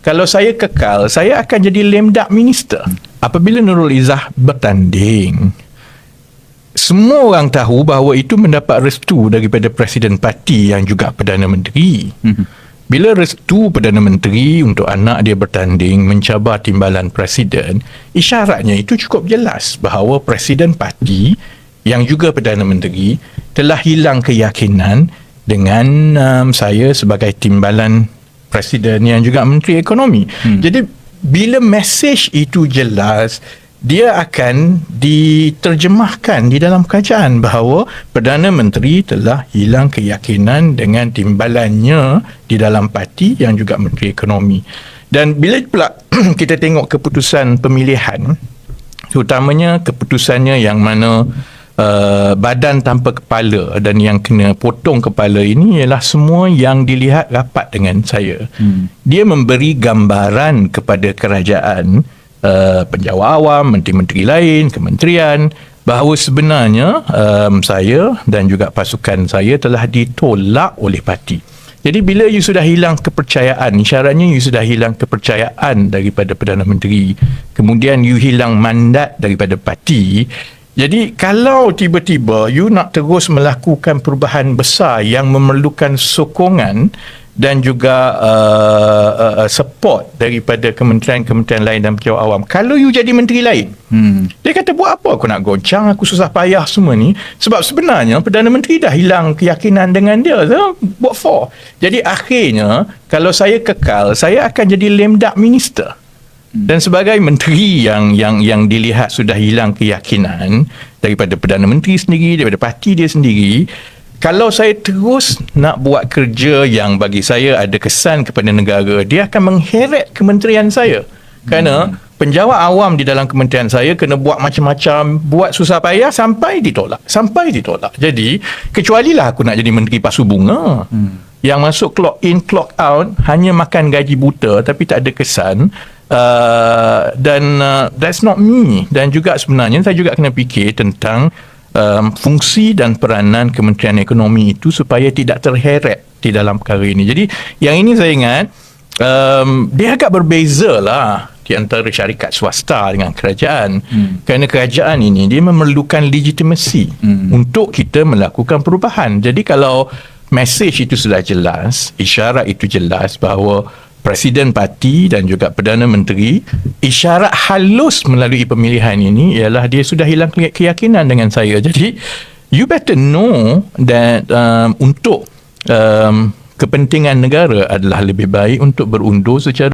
kalau saya kekal, saya akan jadi lame duck minister. Apabila Nurul Izzah bertanding, semua orang tahu bahawa itu mendapat restu daripada Presiden Parti yang juga Perdana Menteri. Bila restu Perdana Menteri untuk anak dia bertanding mencabar timbalan Presiden, isyaratnya itu cukup jelas bahawa Presiden Parti yang juga Perdana Menteri telah hilang keyakinan dengan um, saya sebagai timbalan Presiden yang juga Menteri Ekonomi. Hmm. Jadi bila mesej itu jelas, dia akan diterjemahkan di dalam kerajaan bahawa Perdana Menteri telah hilang keyakinan dengan timbalannya di dalam parti yang juga Menteri Ekonomi. Dan bila pula kita tengok keputusan pemilihan, terutamanya keputusannya yang mana uh, badan tanpa kepala dan yang kena potong kepala ini ialah semua yang dilihat rapat dengan saya. Hmm. Dia memberi gambaran kepada kerajaan uh, penjawat awam, menteri-menteri lain, kementerian bahawa sebenarnya um, saya dan juga pasukan saya telah ditolak oleh parti. Jadi bila you sudah hilang kepercayaan, syaratnya you sudah hilang kepercayaan daripada Perdana Menteri, kemudian you hilang mandat daripada parti, jadi kalau tiba-tiba you nak terus melakukan perubahan besar yang memerlukan sokongan dan juga uh, uh, support daripada kementerian-kementerian lain dan pejabat awam. Kalau you jadi menteri lain, hmm. dia kata buat apa aku nak goncang, aku susah payah semua ni. Sebab sebenarnya Perdana Menteri dah hilang keyakinan dengan dia. So, buat for. Jadi akhirnya, kalau saya kekal, saya akan jadi lame duck minister. Hmm. Dan sebagai menteri yang yang yang dilihat sudah hilang keyakinan daripada Perdana Menteri sendiri, daripada parti dia sendiri, kalau saya terus nak buat kerja yang bagi saya ada kesan kepada negara, dia akan mengheret kementerian saya. Kerana hmm. penjawat awam di dalam kementerian saya kena buat macam-macam, buat susah payah sampai ditolak. Sampai ditolak. Jadi, kecualilah aku nak jadi menteri pasu bunga. Hmm. Yang masuk clock in, clock out, hanya makan gaji buta tapi tak ada kesan. Uh, dan uh, that's not me. Dan juga sebenarnya saya juga kena fikir tentang um, fungsi dan peranan Kementerian Ekonomi itu supaya tidak terheret di dalam perkara ini. Jadi yang ini saya ingat um, dia agak berbeza lah di antara syarikat swasta dengan kerajaan. Hmm. Kerana kerajaan ini dia memerlukan legitimasi hmm. untuk kita melakukan perubahan. Jadi kalau mesej itu sudah jelas, isyarat itu jelas bahawa Presiden Parti dan juga Perdana Menteri isyarat halus melalui pemilihan ini ialah dia sudah hilang keyakinan dengan saya. Jadi you better know that um, untuk um, kepentingan negara adalah lebih baik untuk berundur secara